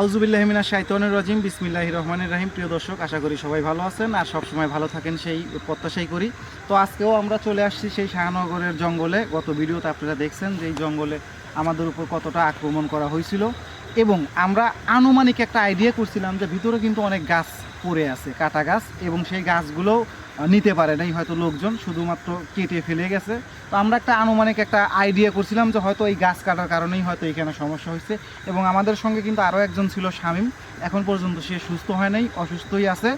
আউজুবিল্লাহমিনা শাইতনের রাজিম বিসমিল্লাহ রহমানের রাহিম। প্রিয় দর্শক, আশা করি সবাই ভালো আছেন আর সবসময় ভালো থাকেন সেই প্রত্যাশাই করি। তো আজকেও আমরা চলে আসছি সেই শাহনগরের জঙ্গলে। গত ভিডিওতে আপনারা দেখছেন যে এই জঙ্গলে আমাদের উপর কতটা আক্রমণ করা হয়েছিল। এবং আমরা আনুমানিক একটা আইডিয়া করছিলাম যে ভিতরে কিন্তু অনেক গাছ পড়ে আছে, কাটা গাছ। এবং সেই গাছগুলোও নিতে পারে নাই হয়তো লোকজন, শুধুমাত্র কেটে ফেলে গেছে। তো আমরা একটা আনুমানিক একটা আইডিয়া করছিলাম যে হয়তো এই গাছ কাটার কারণেই হয়তো এখানে সমস্যা হয়েছে। এবং আমাদের সঙ্গে কিন্তু আরও একজন ছিল শামীম। এখন পর্যন্ত সে সুস্থ হয় নাই, অসুস্থই আছে।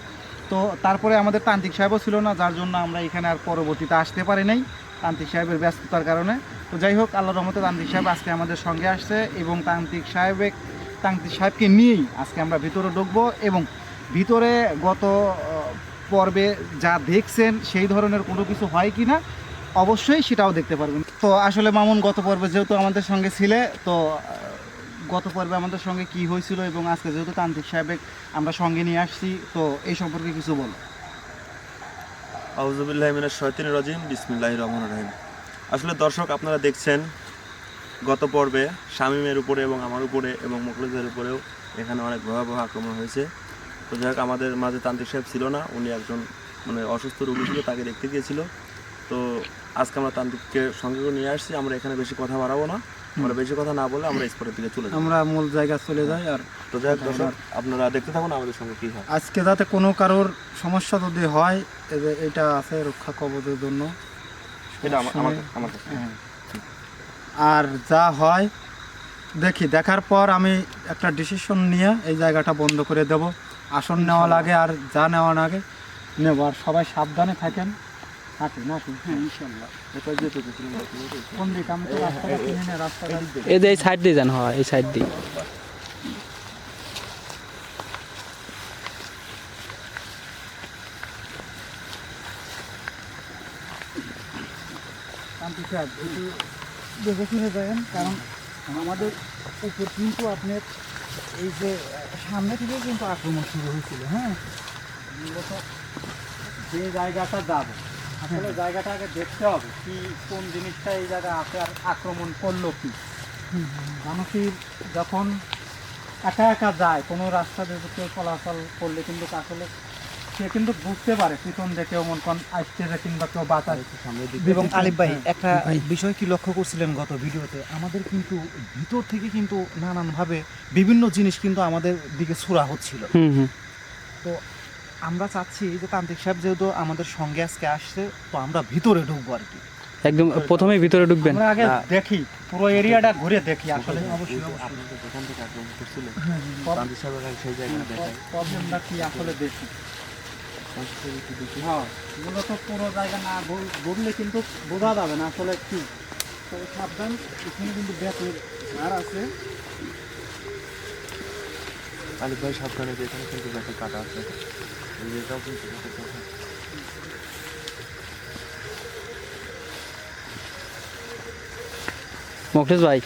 তো তারপরে আমাদের তান্ত্রিক সাহেবও ছিল না, যার জন্য আমরা এখানে আর পরবর্তীতে আসতে পারি নাই তান্ত্রিক সাহেবের ব্যস্ততার কারণে। তো যাই হোক আল্লাহ রহমতে তান্ত্রিক সাহেব আজকে আমাদের সঙ্গে আসছে এবং তান্ত্রিক সাহেবে, তান্ত্রিক সাহেবকে নিয়েই আজকে আমরা ভিতরে ঢুকবো এবং ভিতরে গত পর্বে যা দেখছেন সেই ধরনের কোনো কিছু হয় কি না, অবশ্যই সেটাও দেখতে পারবেন। তো আসলে মামুন, গত পর্বে যেহেতু আমাদের সঙ্গে ছিলে, তো গত পর্বে আমাদের সঙ্গে কি হয়েছিল এবং আজকে যেহেতু তান্ত্রিক সাহেবের আমরা সঙ্গে নিয়ে আসছি, তো এই সম্পর্কে কিছু বলো। আউজুবিল্লাহ মিনাশ শয়তানির রাজিম বিসমিল্লাহ রহমান রহিম। আসলে দর্শক, আপনারা দেখছেন গত পর্বে শামীমের উপরে এবং আমার উপরে এবং মুখলেজের উপরেও এখানে অনেক ভয়াবহ আক্রমণ হয়েছে। তো যাই হোক আমাদের মাঝে তান্ত্রিক সাহেব ছিল না উনি একজন মানে অসুস্থ রোগী ছিল তাকে দেখতে গিয়েছিল। তো আজকে আমরা তান্ত্রিককে সঙ্গে করে নিয়ে আসছি আমরা এখানে বেশি কথা বাড়াবো না। আমরা বেশি কথা না বলে আমরা স্পটের দিকে চলে যাই আমরা মূল জায়গা চলে যাই আর তো যাই হোক দর্শক আপনারা দেখতে থাকুন আমাদের সঙ্গে কী হয়। আজকে যাতে কোনো কারোর সমস্যা যদি হয় এই যে এটা আছে রক্ষা কবচের জন্য। এটা আমার আমার আমার হ্যাঁ। আর যা হয় দেখি দেখার পর আমি একটা ডিসিশন নিয়ে এই জায়গাটা বন্ধ করে দেব। আসন নেওয়া লাগে আর যা নেওয়া লাগে নেব। আর সবাই সাবধানে থাকেন। হ্যাঁ এই যে এই সাইড দিয়ে যান হয় এই সাইড দিয়ে। দেখে শুনে যাবেন কারণ আমাদের উপর কিন্তু আপনার এই যে সামনে থেকে কিন্তু আক্রমণ শুরু হয়েছিল হ্যাঁ? মূলত যে জায়গাটা যাব আসলে জায়গাটা আগে দেখতে হবে কি কোন জিনিসটা এই জায়গায় আছে আর আক্রমণ করল কি। মানুষের যখন একা একা যায় কোনো রাস্তা দিয়ে কেউ চলাচল করলে কিন্তু আসলে সে কিন্তু বুঝতে পারে পিছন দেখে মন কোন আসতেছে কিংবা কেউ বাঁচাচ্ছে। এবং আলিফ ভাই একটা বিষয় কি লক্ষ্য করছিলেন গত ভিডিওতে? আমাদের কিন্তু ভিতর থেকে কিন্তু নানানভাবে বিভিন্ন জিনিস কিন্তু আমাদের দিকে ছোড়া হচ্ছিল। তো আমরা চাচ্ছি যে তান্ত্রিক সাহেব যেহেতু আমাদের সঙ্গে আজকে আসছে তো আমরা ভিতরে ঢুকবো আর কি। একদম প্রথমে ভিতরে ঢুকবেন? আমরা আগে দেখি পুরো এরিয়াটা ঘুরে দেখি আসলে। অবশ্যই আপনাদের যেখান থেকে আক্রমণ করছিল হ্যাঁ, তান্ত্রিক সাহেবের সেই জায়গাটা দেখাই। প্রবলেমটা কি আসলে দেখি। হ্যাঁ মূলত জায়গা না ঘুরলে কিন্তু না আসলে কি সাবধান এখানে কিন্তু আছে কিন্তু কাটা আছে ব্যাটারি ভাই,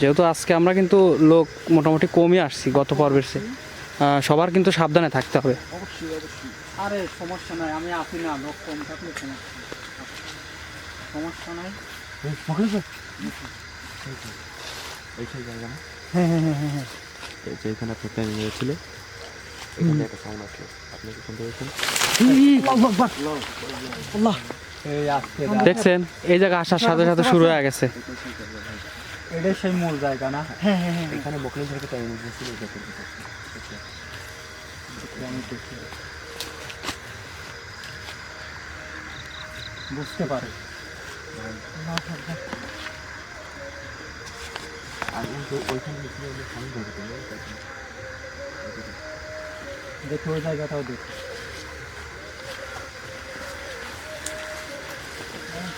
যেহেতু আজকে আমরা কিন্তু লোক মোটামুটি কমই আসছি গত পর্বের চেয়ে। সবার কিন্তু সাবধানে থাকতে হবে। অবশ্যই অবশ্যই। আরে সমস্যা নাই আমি আসি না লোক কম থাকলে সমস্যা নেই। সমস্যা হ্যাঁ হ্যাঁ হ্যাঁ হ্যাঁ এখানে প্ল্যানিং হয়েছিল এখানে একটা সাউন্ড আসলো। আপনি কি শুনতে পেয়েছেন? এই দেখছেন এই জায়গা আসার সাথে সাথে শুরু হয়ে গেছে। এটাই সেই মূল জায়গা না? হ্যাঁ হ্যাঁ হ্যাঁ। এখানে বকলেন থেকে টাইম হয়েছিল এই ব্যাটারি কাটা। আমি দেখি। বুঝতে পারে। দেখি ওই জায়গাটাও দেখি।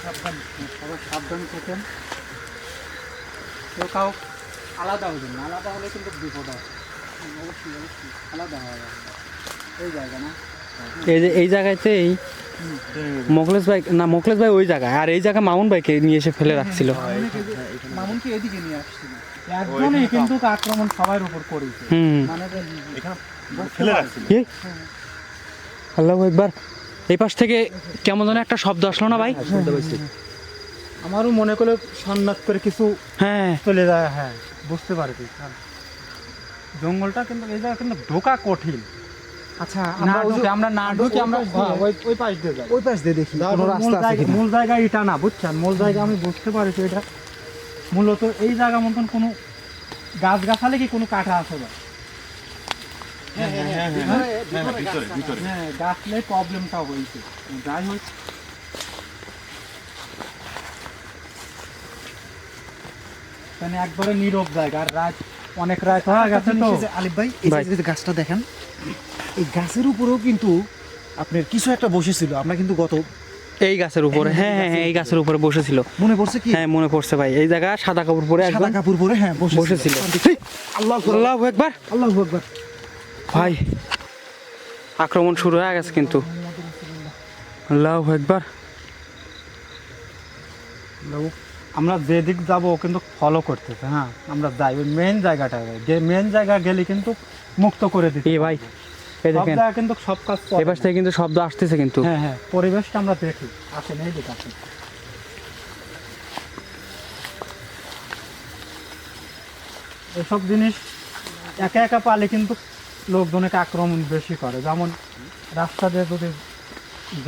সাবধান সবাই সাবধান থাকেন। কেউ কাউ আলাদা হবেন না আলাদা হলে কিন্তু বিপদ আছে অবশ্যই অবশ্যই আলাদা হওয়া। এই জায়গা এই যে এই জায়গাতেই মোখলেশ ভাই না মোখলেশ ভাই ওই জায়গায়। আর এই জায়গায় মামুন ভাইকে নিয়ে এসে ফেলে রাখছিল। মামুনকে এদিকে নিয়ে আসছিল? একজনই কিন্তু আক্রমণ সবার উপর করেছে। মানে এখানে ফেলে রাখছিল। কি? একবার এই পাশ থেকে কেমন যেন একটা শব্দ আসলো না ভাই? শুনতে আমারও মনে করলে সন্ন্যাস করে কিছু হ্যাঁ। চলে যায় হ্যাঁ বুঝতে পারবি। জঙ্গলটা কিন্তু এই জায়গা কিন্তু ঢোকা কঠিন। আচ্ছা না আমরা ওই যে- ঢুকে আমরা না ঢুকে আমরা ওই পাশ দিয়ে- হ্যাঁ, ওই ওই পাশ দিয়ে যাই। ওই পাশ দিয়ে দেখি কোনো রাস্তা আছে মূল জায়গা এটা না বুঝছেন? মূল জায়গা আমি বুঝতে পারছি এটা। মূলত এই জায়গা মতন কোনো গাছ গাছালে কি কোনো কাটা আছে বা? হ্যাঁ হ্যাঁ হ্যাঁ হ্যাঁ ভিতরে ভিতরে। হ্যাঁ গাছলে প্রবলেমটা হয়েছে। যাই হোক। মানে একবারে নীরব জায়গা আর রাত অনেক রাত হয়ে গেছে তো। যে আলিফ ভাই এই গাছটা দেখেন এই গাছের উপরেও কিন্তু আপনার কিছু একটা বসেছিল আমরা কিন্তু গত এই গাছের উপরে হ্যাঁ হ্যাঁ হ্যাঁ এই গাছের উপরে বসেছিল। মনে পড়ছে কি? হ্যাঁ মনে পড়ছে ভাই এই জায়গা সাদা কাপড় পরে সাদা কাপড় পরে হ্যাঁ বসেছিল। আল্লাহ আল্লাহ একবার আল্লাহ আকবার। ভাই আক্রমণ শুরু হয়ে গেছে কিন্তু। আল্লাহ একবার আমরা যেদিক যাব কিন্তু ফলো করতেছে হ্যাঁ। আমরা যাই ওই মেন জায়গাটায় যে মেন জায়গা গেলে কিন্তু মুক্ত করে দিতে এই ভাই এই দেখেন কিন্তু সব কাজ এবার থেকে কিন্তু শব্দ আসতেছে কিন্তু। হ্যাঁ হ্যাঁ পরিবেশটা আমরা দেখি। আসেন এই এসব জিনিস একা একা পালে কিন্তু লোকজনকে আক্রমণ বেশি করে। যেমন রাস্তা দিয়ে যদি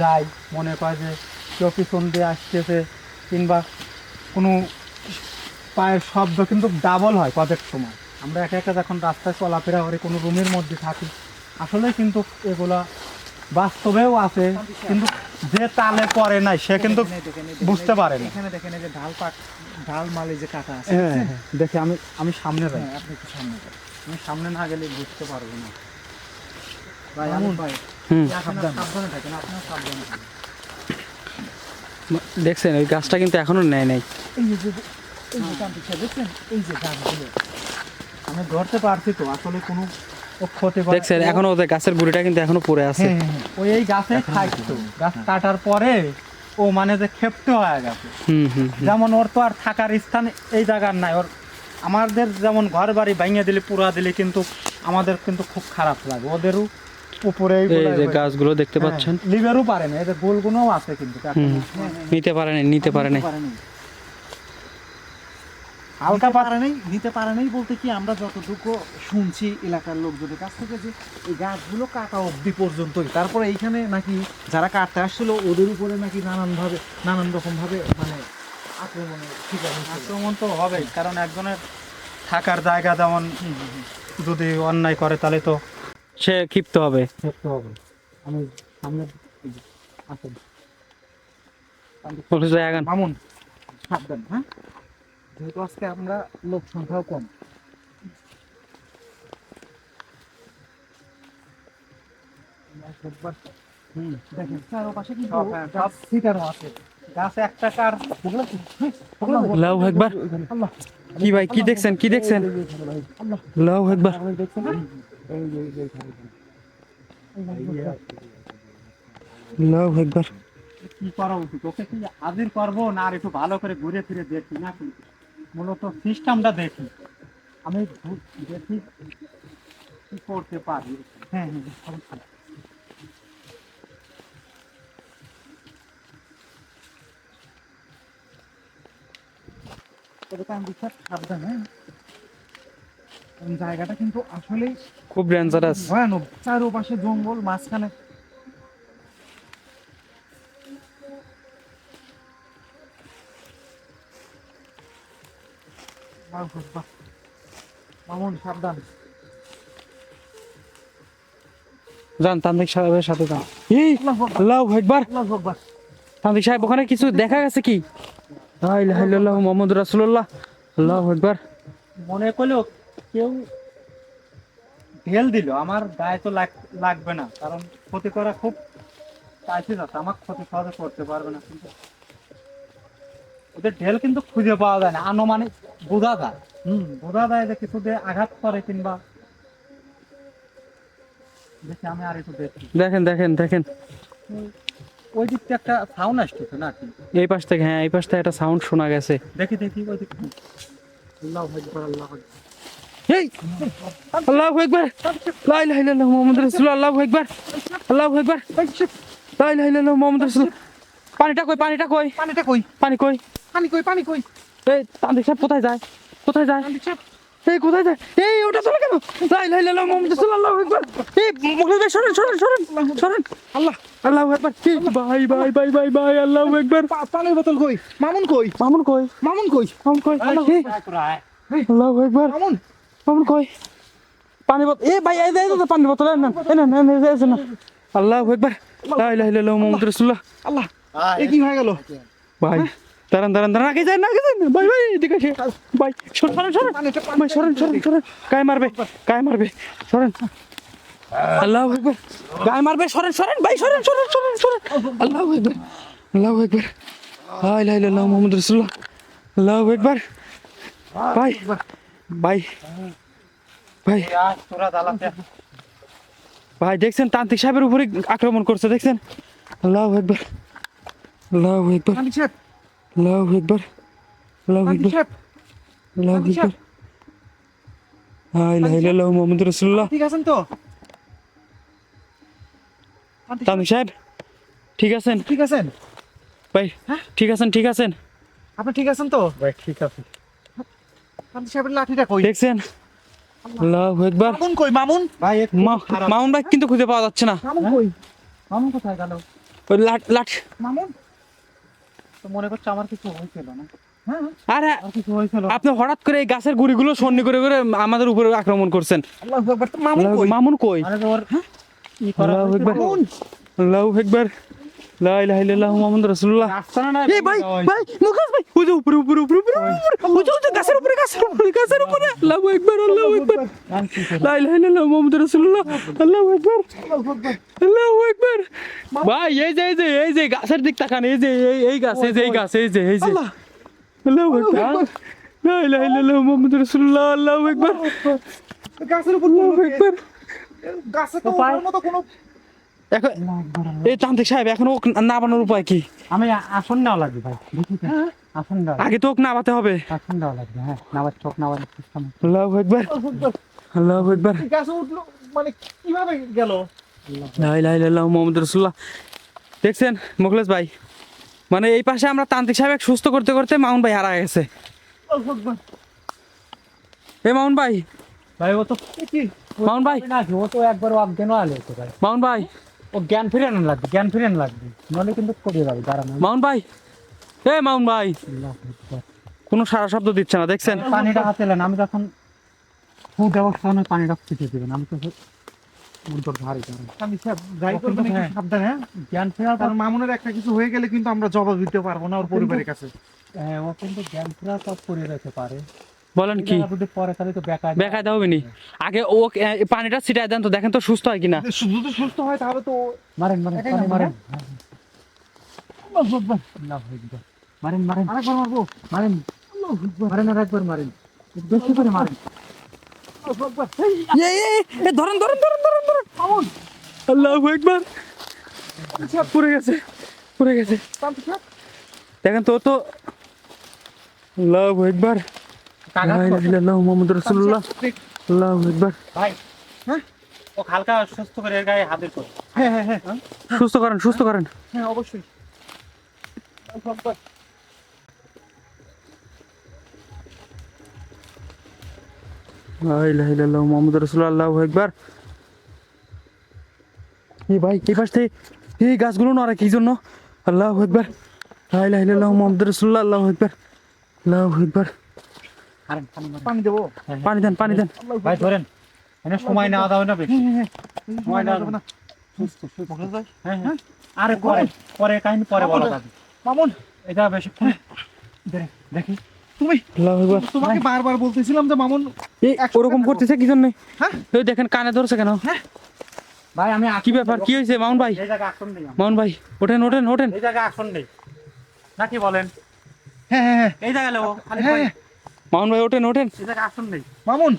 যাই মনে করে যে কেউ পিছন দিয়ে আসতেছে কিংবা কোনো পায়ের শব্দ কিন্তু ডাবল হয় কদের সময়। আমরা একা একা যখন রাস্তায় চলাফেরা করি কোনো রুমের মধ্যে থাকি আসলে কিন্তু এগুলা বাস্তবেও আছে কিন্তু যে তালে পড়ে নাই সে কিন্তু বুঝতে পারে না। এখানে দেখেন এই যে ঢাল পাট ঢাল মালে যে কাটা আছে হ্যাঁ হ্যাঁ, আমি আমি সামনে যাই। হ্যাঁ, আপনি একটু সামনে যান। আমি সামনে না গেলে বুঝতে পারব না। ভাই মামুন। আমি ভাই সাবধানে। থাকেন আপনিও সাবধানে থাকেন। দেখছেন ওই গাছটা কিন্তু এখনও নেয় নাই। এই যে এই যে দেখছেন এই যে গাছগুলো আমি ধরতে পারছি তো আসলে কোনো দেখছেন এখনও ওদের গাছের গুড়িটা কিন্তু এখনও পড়ে আছে। হ্যাঁ হ্যাঁ হ্যাঁ। ওই এই গাছে থাকতো গাছ কাটার পরে ও মানে যে ক্ষেপ্ত হয়ে গেছে। হুম হুম হুম। যেমন ওর তো আর থাকার স্থান এই জায়গার নাই। ওর আমাদের যেমন ঘর বাড়ি ভেঙে দিলে পুরা দিলে কিন্তু আমাদের কিন্তু খুব খারাপ লাগে। ওদেরও উপরে এই যে গাছগুলো দেখতে পাচ্ছেন। লিভারও পারে না। এদের গোলগুলোও আছে কিন্তু নিতে পারে নিতে পারে নাই। হালকা পারে নাই নিতে পারে নাই বলতে কি আমরা যতটুকু শুনছি এলাকার লোকজনের কাছ থেকে যে এই গাছগুলো কাটা অবধি পর্যন্তই। তারপরে এইখানে নাকি যারা কাটতে আসছিল ওদের উপরে নাকি নানানভাবে নানান রকমভাবে মানে আক্রমণের শিকার হয়েছিল। আক্রমণ তো হবেই কারণ একজনের থাকার জায়গা যেমন যদি অন্যায় করে তাহলে তো সে ক্ষিপ্ত হবে। দেখতে হবে। আমি সামনে আসেন। মামুন সাবধান হ্যাঁ? যেহেতু আজকে আমরা লোক সংখ্যাও কম হুম। দেখেন চারপাশে কিন্তু সব, হ্যাঁ, গাছ ছিটানো আছে গাছে একটা কার লাউ একবার আল্লাহ কি ভাই কি দেখছেন কি দেখছেন লাউ একবার লাউ একবার কি করা উচিত ওকে কি হাজির করব না আর একটু ভালো করে ঘুরে ফিরে দেখি নাকি মূলত সিস্টেমটা দেখি। আমি দেখি কি করতে পারি। হ্যাঁ হ্যাঁ তবে কারণ বিশ্বাস সাবধান হ্যাঁ জায়গাটা কিন্তু আসলেই খুব ডেঞ্জারাস ভয়ানক। চারোপাশে জঙ্গল মাঝখানে মামুন সাবধান। যান তান্ত্রিক সাহেবের সাথে যান। এই লাউ একবার আল্লাহু আকবার। তান্ত্রিক সাহেব ওখানে কিছু দেখা গেছে কি? লা ইলাহা ইল্লাল্লাহু মুহাম্মাদুর রাসূলুল্লাহ। আল্লাহু আকবার। মনে করলেও কেউ ঢেল দিল। আমার গায়ে তো লাগ- লাগবে না। কারণ ক্ষতি করা খুব চাইছে যাচ্ছে। আমার ক্ষতি সহজে করতে পারবে না। কিন্তু ওদের ঢেল কিন্তু খুঁজে পাওয়া যায় না আনুমানিক বোঝা যায়। হুম বোঝা যায় যে কিছু দিয়ে আঘাত করে কিংবা দেখি আমি আর একটু দেখি। দেখেন দেখেন দেখেন। ওই দিকটা একটা সাউন্ড আসতেছে নাকি এই পাশ থেকে হ্যাঁ এই পাশ থেকে একটা সাউন্ড শোনা গেছে। দেখি দেখি ওই দিক আল্লাহ আকবার আল্লাহ আকবার। এই আল্লাহু আকবার। লা ইলাহা ইল্লাল্লাহু মুহাম্মাদুর রাসূলুল্লাহ আল্লাহু আকবার। আল্লাহু আকবার। লা ইলাহা ইল্লাল্লাহু মুহাম্মাদুর রাসূলুল্লাহ। পানিটা কই পানিটা কই পানিটা কই পানি কই পানি কই পানি কই এই তান্ত্রিক সাহেব কোথায় যায় কোথায় যায় পানি চাপ। এই কোথায় যায় এই ওটা চলে কেন লাই লাই লাই মোহাম্মদ সাল্লাল্লাহু আকবার এই মুখে ভাই সরেন সরেন সরেন সরেন আল্লাহ আল্লাহু আকবার এই ভাই ভাই ভাই ভাই ভাই আল্লাহু আকবার পানির বোতল কই মামুন কই মামুন কই মামুন কই মামুন কই এই, আল্লাহু আকবার মামুন মামুন কই পানি বোতল এ ভাই এই এই পানি বোতল না না না না না না আল্লাহু আকবার লা ইলাহা ইল্লাল্লাহু মুহাম্মাদুর রাসূলুল্লাহ আল্লাহ এ কি হয়ে গেল? ভাই দাঁড়ান দাঁড়ান দাঁড়ান আগে যান আগে যান। ভাই ভাই এদিকে আসে ভাই সরেন সরেন। সরেন ভাই সরেন সরেন সরেন। গায়ে মারবে গায়ে মারবে। সরেন। আল্লাহ একবার গায়ে মারবে সরেন সরেন। ভাই সরেন সরেন সরেন সরেন। আল্লাহ একবার আল্লাহ একবার হাই লাই আল্লাহ মোহাম্মদ রসুল্লাহ আল্লাহ একবার ভাই ভাই ভাই। দেখছেন তান্ত্রিক সাহেবের উপরে আক্রমণ করছে দেখছেন? আল্লাহ একবার আল্লাহ একবার আল্লাহ একবার আল্লাহ একবার সাহেব। আল্লাহু লা ইলাহা ইল্লাল্লাহু ঠিক আছেন তো? সাহেব, তানু সাহেব ঠিক আছেন? ঠিক আছেন? ভাই ঠিক আছেন ঠিক আছেন? আপনি ঠিক আছেন তো? ভাই ঠিক আছে। সাহেবের লাঠিটা কই? দেখছেন? আল্লাহু আকবার। মামুন কই মামুন? ভাই মামুন ভাই কিন্তু খুঁজে পাওয়া যাচ্ছে না। মামুন কই? মামুন কোথায় গেল? ওই লাট লাট মামুন? তো মনে করছে আমার কিছু হয়েছিল না। হ্যাঁ আরে আর আপনি হঠাৎ করে এই গাছের গুড়িগুলো সন্নি করে করে আমাদের উপরে আক্রমণ করছেন। মামুন কই? মামুন কই? আরে তোর ই করা আল্লাহু আকবার। আল্লাহু ভাই আল্লাহু। আল্লাহু আল্লাহু আল্লাহু এই যে এই যে এই যে গাছের দিক তাকান। এই যে এই গাছ এই যে এই গাছ এই যে এই যে। আল্লাহু। ইল্লাল্লাহু মুহাম্মাদুর রাসূলুল্লাহ। আল্লাহু আকবার। গাছের উপর আল্লাহু গাছে কোনো এখন এই তান্ত্রিক সাহেব এখন ওক নামানোর উপায় কি? আমি আসন নেওয়া লাগবে ভাই আসন নেওয়া আগে তো ওক নামাতে হবে। আসন নেওয়া লাগবে হ্যাঁ নামাজ চোখ নামাজ আল্লাহু আকবার। আল্লাহু আকবার। গাছে উঠল মানে কীভাবে গেল? লা ইলাহা ইল্লাল্লাহু মুহাম্মাদুর রাসূলুল্লাহ। দেখছেন মুখলেশ ভাই? মানে এই পাশে আমরা তান্ত্রিক সাহেব সুস্থ করতে করতে মাউন ভাই হারা গেছে। এ মাউন ভাই। ভাই ও তো মাউন ভাই। না ও তো একবার অজ্ঞান আলে তো ভাই। মাউন ভাই। ও জ্ঞান ফিরানো লাগবে জ্ঞান ফিরানো লাগবে। নলে কিন্তু করিয়ে যাবে দাঁড়ানো মাউন ভাই এ মাউন ভাই। কোনো সারা শব্দ দিচ্ছে না দেখছেন? পানিটা হাতে নেন আমি যখন দেওয়ার সময় পানিটা ছিটিয়ে দেবেন আমি তো হ্যাঁ। সাবধানে হ্যাঁ? মামুনের একটা কিছু হয়ে গেলে কিন্তু আমরা জবাব দিতে পারব না ওর পরিবারের কাছে। হ্যাঁ, ও কিন্তু জ্ঞান ফেরার পর করে যেতে পারে। বলেন কি? এটা যদি পরে তাহলে তো বেকার বেকায়দা হবে নি আগে ও পানিটা ছিটায় দেন তো দেখেন তো সুস্থ হয় কিনা। যদি সুস্থ হয় তাহলে তো মারেন মারেন মারেন আল্লাহু আকবার। আল্লাহু আকবার। মারেন মারেন। আরেকবার মারবো। মারেন। মারেন আর মারেন। বেশি করে মারেন। আল্লাহু আকবার। এ এ, এ ধরেন ধরেন ধরেন ধরেন ধরেন। মামুন আল্লাহু পড়ে গেছে পড়ে গেছে। দেখেন তো তো। আল্লাহু আকবার। আল্লাহু আকবার। ভাই হ্যাঁ? ও হালকা সুস্থ করে এর গায়ে হাতের করে। হ্যাঁ হ্যাঁ হ্যাঁ সুস্থ করেন সুস্থ করেন। হ্যাঁ অবশ্যই। আল্লাহু আকবার। লা ইলাহা ইল্লাল্লাহু মুহাম্মাদুর রাসূলুল্লাহ আল্লাহু আকবার। এই ভাই এই পাশ থেকে এই গাছগুলো নড়ে কি জন্য। আল্লাহু আকবার। লা ইলাহা ইল্লাল্লাহু মুহাম্মাদুর রাসূলুল্লাহ আল্লাহু আকবার। আল্লাহু আকবার। মারেন পানি দেবো? পানি দেন পানি দেন। ভাই ধরেন। এনে সময় নেওয়া দাও না বেশি। সময় নেওয়া যাবে না। সুস্থ সুস্থ। যায় হ্যাঁ হ্যাঁ। আরে পরে। পরে কাহিনী পরে বলা যাবে মামুন। এটা বেশি দেখি তুমি তোমাকে বারবার বলতেছিলাম যে মামুন এই ওরকম করতেছে কি জন্য? হ্যাঁ? দেখেন কানে ধরছে কেন? ভাই আমি কি ব্যাপার? কি হয়েছে? মাউন ভাই। মাউন ভাই ওঠেন ওঠেন ওঠেন। এই আসন নেই। নাকি বলেন? হ্যাঁ হ্যাঁ হ্যাঁ। এই জায়গা লেবো। খালি হ্যাঁ। হ্যাঁ। ভাই ওঠেন ওঠেন। আসন নেই মামুন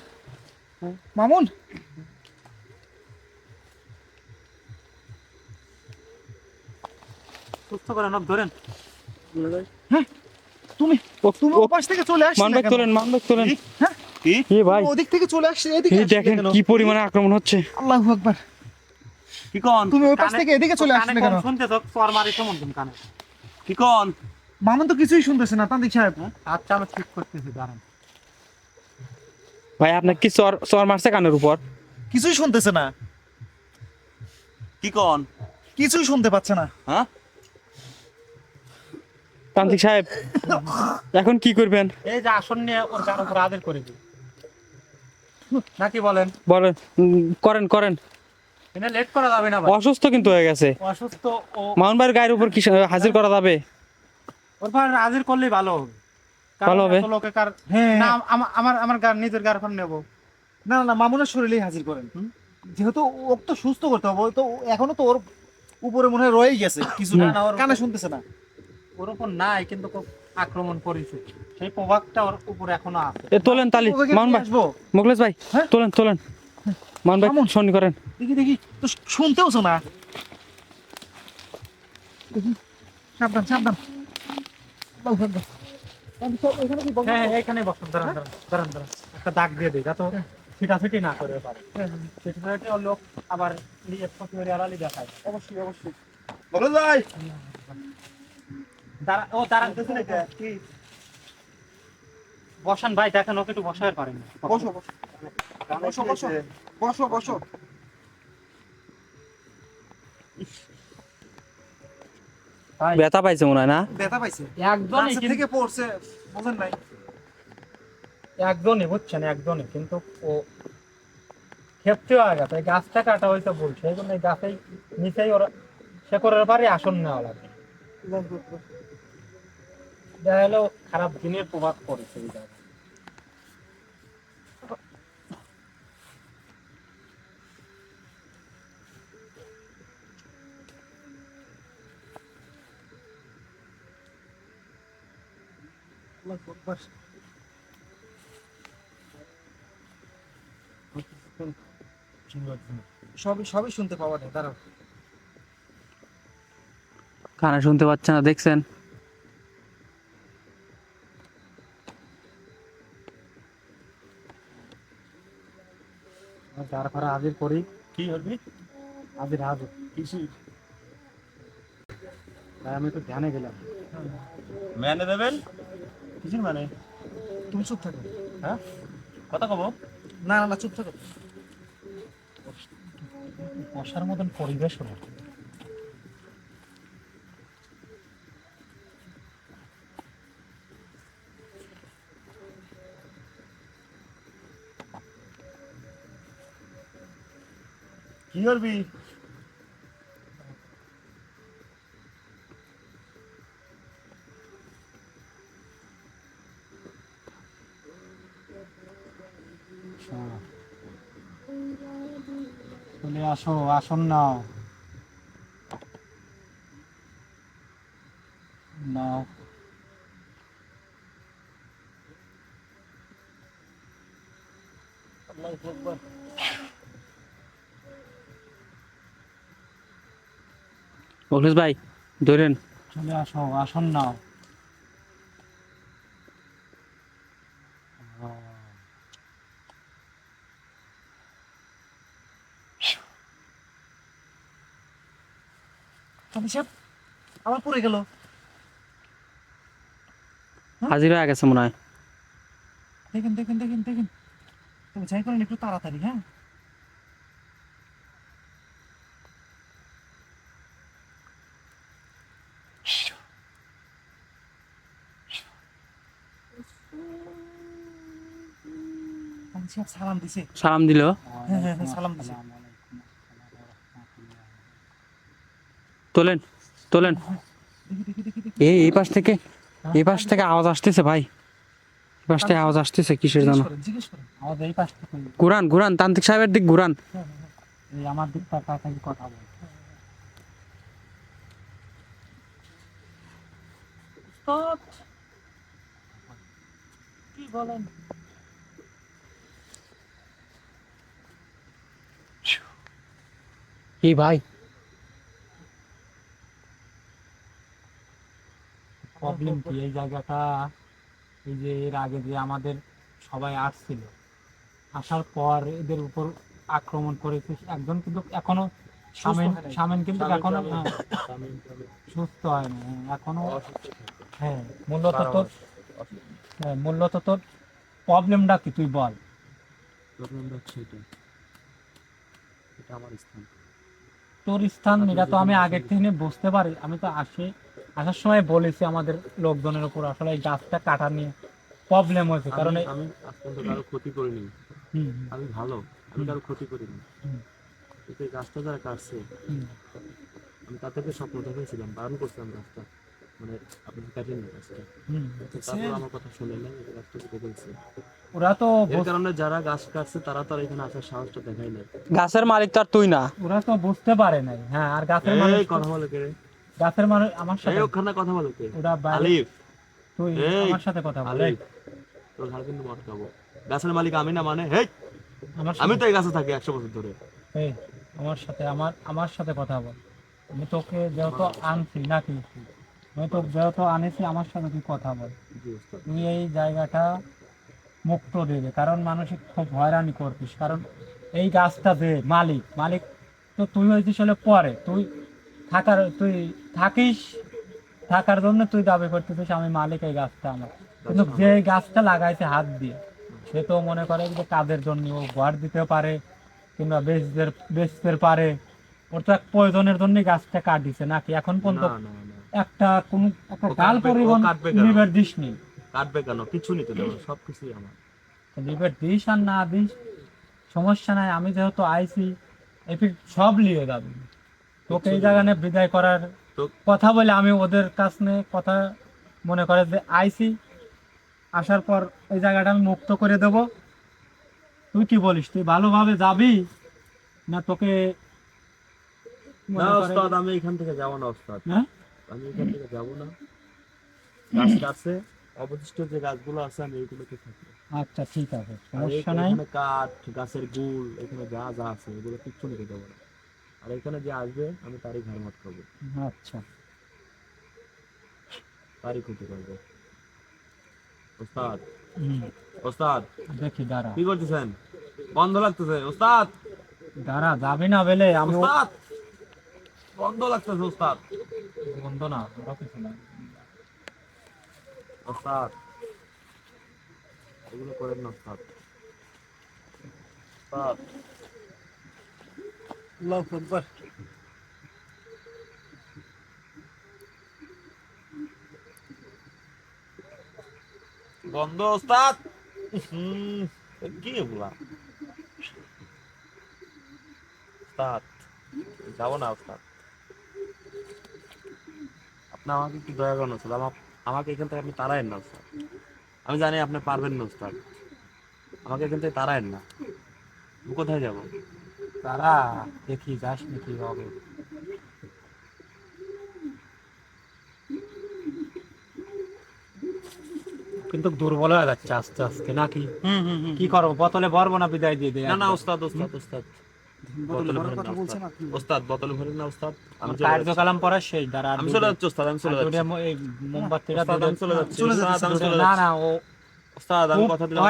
মামুন। সুস্থ করে নখ ধরেন। তুমি তুমি ও- ওপাশ থেকে চলে ভাই তোলেন তোলেন। হ্যাঁ? এ ভাই। ওদিক থেকে চলে আসছে এদিকে এই দেখেন কি পরিমাণে আক্রমণ হচ্ছে। আল্লাহু আকবার। কি কোন? তুমি ওই পাশ থেকে এদিকে চলে আসছিলে কেন? শুনতে তো তোর মারি কেমন তুমি কানে। কি কোন? মামুন তো কিছুই শুনতেছে না তান্ত্রিক সাহেব। আচ্ছা আমি ঠিক করতেছি দাঁড়ান। ভাই আপনার কি চর চর মারছে কানের উপর? কিছুই শুনতেছে না। কি কন? কিছুই শুনতে পাচ্ছে না। হ্যাঁ? তান্ত্রিক সাহেব এখন কি করবেন? এই যে আসন নিয়ে ওর গার উপর আদের করে দিই। নাকি বলেন? বলেন করেন করেন। এটা লেট করা যাবে না ভাই। অসুস্থ কিন্তু হয়ে গেছে। অসুস্থ ও মাউন্ট ভাইয়ের গায়ের উপর কি হাজির করা যাবে? ওর হাজির করলেই ভালো হবে। ভালো হবে? লোকে কার হ্যাঁ। না আমার আমার নিজের গার নেব। না না মামুনের শরীরেই হাজির করেন। যেহেতু ওকে তো সুস্থ করতে হবে তো এখনও তো ওর উপরে মনে হয় রয়েই গেছে। কিছু না, ওর- কানে শুনতেছে না। ওর উপর নাই কিন্তু আক্রমণ করেছে। সেই প্রভাবটা ওর উপর এখনও আছে। এ তোলেন তালি। ভাই। ভাই হ্যাঁ? তোলেন তোলেন। ভাই। শনি করেন। দেখি দেখি তো শুনতেও না সাবধান সাবধান বাউ, সাবধান। তাহলে সব এখানে কি বসে? হ্যাঁ হ্যাঁ এখানে বসুন দাঁড়ান দাঁড়ান দাঁড়ান দাঁড়ান। একটা দাগ দিয়ে দিই যাতে ছিটাছিটি না করে পারে। ছিটাছিটি লোক আবার নিজের প্রতিবারই আড়ালি দেখায়। অবশ্যই অবশ্যই। বলো যাই দাঁড়া ও দাঁড়ান কি? বসান ভাই দেখেন ওকে একটু বসাতে পারেন। বসো। বসো বসো। বসো বসো। ব্যথা পাইছে মনে হয় না? ব্যথা পাইছে? একদম গাছের থেকে পড়ছে বলেন নাই। একদমই বুঝছেন? একদমই। কিন্তু ও ক্ষেপতে আগে গেছে এই গাছটা কাটা হয়তো বলছে। এই জন্য এই গাছেই নিচেই ওরা শেকরের বাড়ি আসন নেওয়া লাগে। দেখা হলেও খারাপ দিনের প্রভাব পড়েছে এই সবই সবই শুনতে পাওয়া যায় দাঁড়াও। কানে শুনতে পাচ্ছে না দেখছেন? যার হাজির করি কি হবি? হাজির হাজির। কিছু তাই আমি একটু ধ্যানে গেলাম। মানে দেবেন? কিছু মানে? তুমি চুপ থাকো। হ্যাঁ? কথা কব। না না না চুপ থাকো। বসার মতন পরিবেশ হলো। কি করবি? আসো আসন নাও। নাও। মুখলেশ ভাই ধরেন। চলে আসো আসন নাও। সাহেব আবার পড়ে গেল। হাজির হয়ে গেছে মনে হয়। দেখেন দেখেন দেখেন দেখেন। তবে যাই করেন একটু তাড়াতাড়ি হ্যাঁ? সালাম দিছে। সালাম দিল? হ্যাঁ হ্যাঁ হ্যাঁ, সালাম দিছে। তোলেন তোলেন। এই এই পাশ থেকে এই পাশ থেকে আওয়াজ আসতেছে ভাই। এই পাশ থেকে আওয়াজ আসতেছে কিসের জন্য? ঘুরান ঘুরান তান্ত্রিক সাহেবের দিক ঘুরান। আমার দিক কথা বল। কি বলেন? কি ভাই প্রবলেম কি এই জায়গাটা এই যে এর আগে যে আমাদের সবাই আসছিল আসার পর এদের উপর আক্রমণ করেছে। একজন কিন্তু এখনও সামেন সামেন কিন্তু এখনও সুস্থ হয়নি হ্যাঁ, এখনও হ্যাঁ মূলত তোর হ্যাঁ, মূলত তোর প্রবলেমটা কি তুই বল। প্রবলেমটা হচ্ছে এটা। এটা আমার স্থান। তোর স্থান এটা তো আমি আগের থেকে বুঝতে পারি আমি তো আসি। আসার সময় বলেছি আমাদের লোকজনের উপর আসলে এই গাছটা কাটা নিয়ে প্রবলেম হয়েছে কারণ আমি আজ পর্যন্ত কারও ক্ষতি করিনি। হুম, আমি ভালো আমি কারও ক্ষতি করিনি। হুম। কিন্তু এই গাছটা যারা কাটছে আমি তাদেরকে স্বপ্ন দেখেছিলাম বারণ করছিলাম গাছটা। মানে আপনি কাটেন না গাছটা। তারপর আমার কথা শুনে না গাছটা কেটে ফেলছে। ওরা তো এর কারণে যারা গাছ কাটছে তারা তো আর এখানে আসার সাহসটা দেখায় না গাছের মালিক তো আর তুই না। ওরা তো বুঝতে পারে নাই। হ্যাঁ আর গাছের মালিক কথা বলে কে? গাছের মানুষ আমার সাথে এই ওখানে কথা বলে কে? ওরা আলিফ। তুই আমার সাথে কথা বল। তোর ঘর কিন্তু মদ খাব গাছের মালিক আমি না মানে? হেই! আমার আমি তো এই গাছে থাকি একশো বছর ধরে। এই, আমার সাথে আমার আমার সাথে কথা বল। আমি তোকে যেহেতু আনছি নাকি? আমি তোকে যেহেতু আনেছি আমার সাথে তুই কথা বল। তুই এই জায়গাটা মুক্ত দেবে কারণ মানুষিক খুব হয়রানি করতিস। কারণ এই গাছটা যে মালিক মালিক তো তুই হয়েছিস হলে পরে। তুই থাকার তুই থাকিস থাকার জন্য তুই দাবি করতেছিস আমি মালিক এই গাছটা আমার। কিন্তু যে গাছটা লাগাইছে হাত দিয়ে সে তো মনে করে যে কাদের জন্য ও ঘর দিতে পারে কিংবা বেচতে বেচতে পারে। ওর তো এক প্রয়োজনের জন্য গাছটা কাটিছে নাকি? এখন পর্যন্ত একটা কোন একটা ডাল পরিবহন? নিবের দিস নি কাটবে কেন? কিছু নিতে দেবো না, সবকিছুই আমার। লিভার দিস আর না দিস সমস্যা নাই আমি যেহেতু আইসি এপিক সব নিয়ে যাবে। তোকে এই জায়গা নিয়ে বিদায় করার কথা বলে আমি ওদের কাছ কথা মনে করে যে আইসি আসার পর এই জায়গাটা আমি মুক্ত করে দেব। তুই কি বলিস? তুই ভালোভাবে যাবি না তোকে না ওস্তাদ আমি এখান থেকে যাব না ওস্তাদ। হ্যাঁ? আমি এখান থেকে যাব না। গাছ কাটছে অবশিষ্ট যে গাছগুলো আছে আমি এইগুলোতে থাকি আচ্ছা ঠিক আছে সমস্যা নাই। কাঠ গাছের গুল এখানে যা যা আছে এগুলো কিচ্ছু নিতে দেবো না। আর এখানে যে আসবে আমি তারই ঘর মত খাব। আচ্ছা। তারই ক্ষতি করব ওস্তাদ। ওস্তাদ। দেখি দাঁড়া। কি করতেছেন বন্ধ লাগতেছে। ওস্তাদ। দাঁড়া যাবি না বেলে আমি ওস্তাদ। বন্ধ লাগতেছে ওস্তাদ। বন্ধ না ওরা কিছু না। ওস্তাদ। এগুলো করেন না ওস্তাদ। ওস্তাদ। বন্ধ, ওস্তাদ। কি এগুলা? ওস্তাদ, যাব না, ওস্তাদ। আপনি আমাকে একটু দয়া করেন, ওস্তাদ। আমা- আমাকে এখান থেকে আপনি তাড়ায়েন না, ওস্তাদ। আমি জানি আপনি পারবেন না, ওস্তাদ। আমাকে এখান থেকে তাড়ায়েন না। কোথায় যাব? তারা দেখি যাস নি কি হবে কিন্তু দুর্বল হয়ে যাচ্ছে আস্তে আস্তে নাকি? হুম হুম হুম। কি করব? বোতলে ভরবো না বিদায় দিয়ে দেয় না না ওস্তাদ ওস্তাদ ওস্তাদ। না ওস্তাদ। ওস্তাদ বোতলে না আমি ও ওস্তাদ কথা দিলাম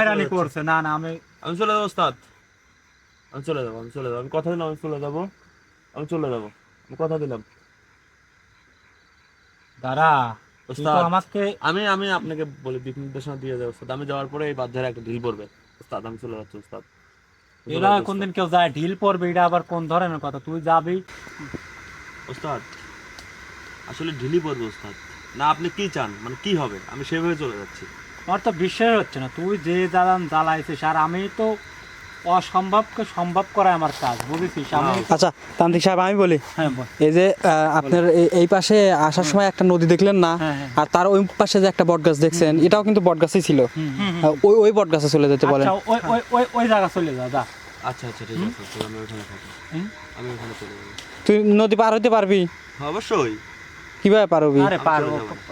না না আমি আমি চলে যাব ওস্তাদ। আমি চলে যাব আমি চলে যাব। আমি কথা দিলাম আমি চলে যাব। আমি চলে যাব। আমি কথা দিলাম। দাঁড়া ওস্তাদ আমাকে আমি আমি আপনাকে বলি দিক নির্দেশনা দিয়ে যাব ওস্তাদ। আমি যাওয়ার পরে এই বাধ্যের একটা ঢিল পড়বে। ওস্তাদ আমি চলে যাচ্ছি ওস্তাদ। এরা কোনদিন কেউ যায় ঢিল পড়বে এটা আবার কোন ধরনের কথা? তুই যাবি? ওস্তাদ আসলে ঢিলি পড়বে ওস্তাদ। না আপনি কি চান? মানে কি হবে? আমি সেভাবে চলে যাচ্ছি। আমার তো বিশ্বাস হচ্ছে না। তুই যে জ্বালান জ্বালাইছিস আর আমি তো অসম্ভবকে সম্ভব করা আমার কাজ বুঝেছিস? আমি আচ্ছা তান্ত্রিক সাহেব আমি বলি। হ্যাঁ এই যে আপনার এই- পাশে আসার সময় একটা নদী দেখলেন না? হ্যাঁ, হ্যাঁ। আর তার ওই পাশে যে একটা বটগাছ দেখছেন এটাও কিন্তু বটগাছই ছিল। ওই ওই বটগাছে চলে যেতে বলেন। আচ্ছা ওই ওই ওই ওই জায়গা চলে যা যা। আচ্ছা আচ্ছা ঠিক আছে আমি ওখানে থাকি। আমি ওখানে চলে যাব। তুই নদী পার হইতে পারবি? অবশ্যই। কীভাবে পারবি আরে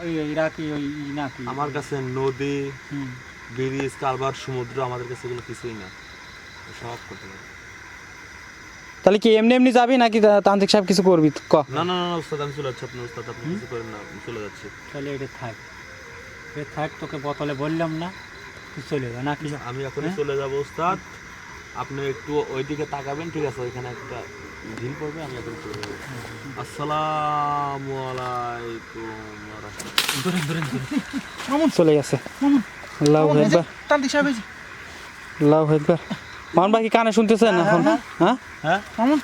ওই এরা কি ওই নাকি আমার কাছে নদী। ব্রিজ কালভার সমুদ্র আমাদের কাছে এগুলো কিছুই না সব করতে পারি তাহলে কি এমনি এমনি যাবি নাকি তান্ত্রিক সাহেব কিছু করবি? ক। না না না ওস্তাদ আমি চলে যাচ্ছি আপনার ওস্তাদ আপনি কিছু করেন না আমি চলে যাচ্ছি। তাহলে এটা থাক। এটা থাক তোকে বোতলে বললাম না তুই চলে যা নাকি আমি এখনই চলে যাব ওস্তাদ। আপনি একটু ওইদিকে তাকাবেন ঠিক আছে ওইখানে একটা ঢিল পড়বে আমি এখন চলে যাব। আসসালামু আলাইকুম রাহমাতুল্লাহ। চলে গেছে। আল্লাহ একবার তান্ত্রিক সাহেব। একবার মান ভাই কি কানে শুনতেছেন এখন? হ্যাঁ হ্যাঁ। মামুন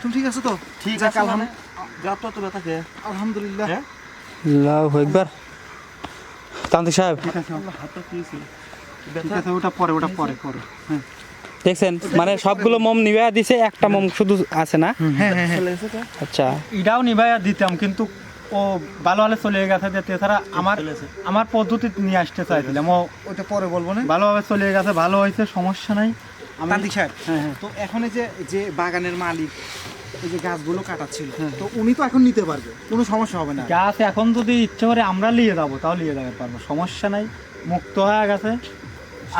তুমি ঠিক আছে তো? ঠিক আছে মানে? তো আলহামদুলিল্লাহ। হ্যাঁ? আল্লাহু আকবার। তান্ত্রিক সাহেব। হাতটা কি ছিল ঠিক আছে ওটা পরে ওটা পরে পরে। দেখছেন মানে সবগুলো মোম নিবে দিছে একটা মোম শুধু আছে না? হ্যাঁ হ্যাঁ হ্যাঁ। আচ্ছা। এটাও নিভাইয়া দিতাম কিন্তু ও ভালো হলে চলে গেছে যে তাছাড়া আমার আমার পদ্ধতি নিয়ে আসতে চাইছিলাম। ও ওটা পরে বলব না। ভালোভাবে চলে গেছে ভালো হয়েছে সমস্যা নাই। তান্ত্রিক সাহেব হ্যাঁ হ্যাঁ। তো এখন এই যে যে বাগানের মালিক এই যে গাছগুলো কাটাচ্ছিল তো উনি তো এখন নিতে পারবে কোনো সমস্যা হবে না। গাছ এখন যদি ইচ্ছে করে আমরা নিয়ে যাব তাও নিয়ে যাবে পারব সমস্যা নাই মুক্ত হয়ে গেছে।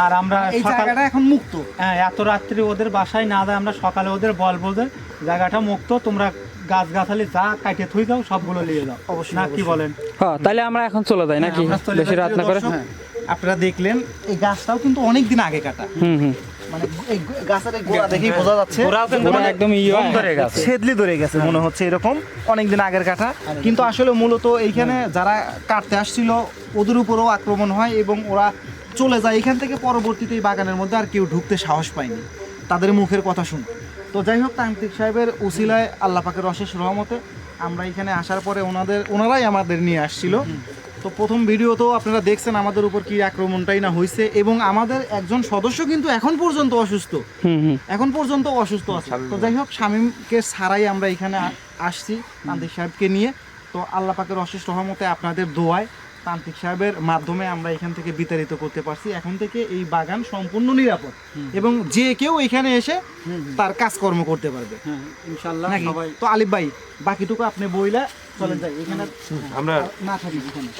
আর আমরা এই জায়গাটা এখন মুক্ত। হ্যাঁ এত রাত্রি ওদের বাসায় না যায় আমরা সকালে ওদের বলব যে জায়গাটা মুক্ত তোমরা গাছ গাছালি যা কাটে থুই দাও সবগুলো নিয়ে যাও। অবশ্যই, না কি বলেন? হ্যাঁ তাহলে আমরা এখন চলে যাই নাকি? বেশি রাত না করে? আপনারা দেখলেন এই গাছটাও কিন্তু অনেক দিন আগে কাটা। হুম হুম। মানে এই গাছের এই গোড়া দেখেই বোঝা যাচ্ছে একদম ইয়ে হয়ে ধরে গেছে। ছেদলি ধরে গেছে মনে হচ্ছে এরকম অনেকদিন আগের কাটা। কিন্তু আসলে মূলত এইখানে যারা কাটতে আসছিল ওদের উপরও আক্রমণ হয় এবং ওরা চলে যায়। এখান থেকে পরবর্তীতে এই বাগানের মধ্যে আর কেউ ঢুকতে সাহস পায়নি। তাদের মুখের কথা শুনে। তো যাই হোক তান্ত্রিক সাহেবের উসিলায় আল্লাহ পাকের অশেষ রহমতে আমরা এখানে আসার পরে ওনাদের ওনারাই আমাদের নিয়ে আসছিল। তো প্রথম ভিডিওতেও আপনারা দেখছেন আমাদের উপর কি আক্রমণটাই না হয়েছে এবং আমাদের একজন সদস্য কিন্তু এখন পর্যন্ত অসুস্থ। হুম হুম। এখন পর্যন্ত অসুস্থ আছে। তো যাই হোক স্বামীকে ছাড়াই আমরা এখানে আসছি তান্ত্রিক সাহেবকে নিয়ে। তো আল্লাহ পাকের অশেষ রহমতে আপনাদের দোয়ায় তান্ত্রিক সাহেবের মাধ্যমে আমরা এখান থেকে বিতাড়িত করতে পারছি। এখন থেকে এই বাগান সম্পূর্ণ নিরাপদ এবং যে কেউ এখানে এসে তার কাজকর্ম করতে পারবে। হ্যাঁ ইনশাল্লাহ তো আলিফ ভাই বাকিটুকু আপনি বইলা চলেন যাই এখানে আমরা না থাকি এখানে।